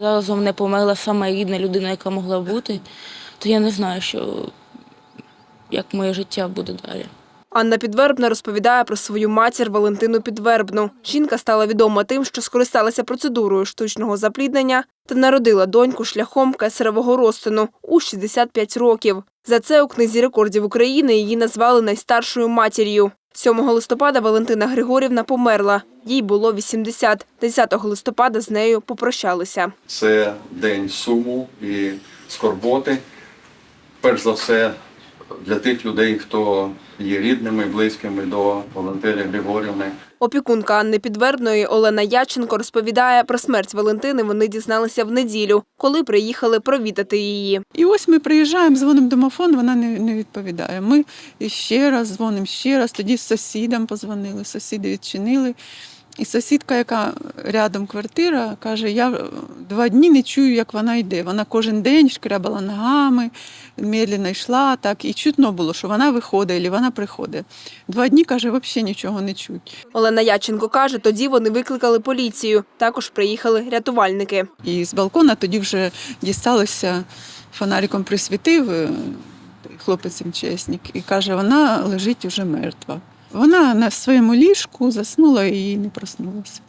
Зараз у мене померла сама рідна людина, яка могла бути, то я не знаю, що як моє життя буде далі. Анна Підвербна розповідає про свою матір Валентину Підвербну. Жінка стала відома тим, що скористалася процедурою штучного запліднення та народила доньку шляхом кесаревого розтину у 65 років. За це у книзі рекордів України її назвали найстаршою матір'ю. 7 листопада Валентина Григорівна померла. Їй було 80. 10 листопада з нею попрощалися. Це день суму і скорботи. Перш за все, для тих людей, хто є рідними, близькими до Валентини Григорівни. Опікунка Анни Підвербної Олена Яченко розповідає про смерть Валентини. Вони дізналися в неділю, коли приїхали провідати її. І ось ми приїжджаємо, дзвонимо домофон, вона не, не відповідає. Ми ще раз дзвонимо, ще раз. Тоді сусідам позвонили, сусіди відчинили. І сусідка, яка рядом квартира, каже: я два дні не чую, як вона йде. Вона кожен день шкрябала ногами, медленно йшла, так, і чутно було, що вона виходить, або вона приходить. Два дні, каже, взагалі нічого не чуть. Олена Яченко каже, тоді вони викликали поліцію. Також приїхали рятувальники. І з балкона тоді вже дісталося, фонариком присвітив е, хлопець МЧСник і каже, вона лежить уже мертва. Вона на своєму ліжку заснула і не проснулася.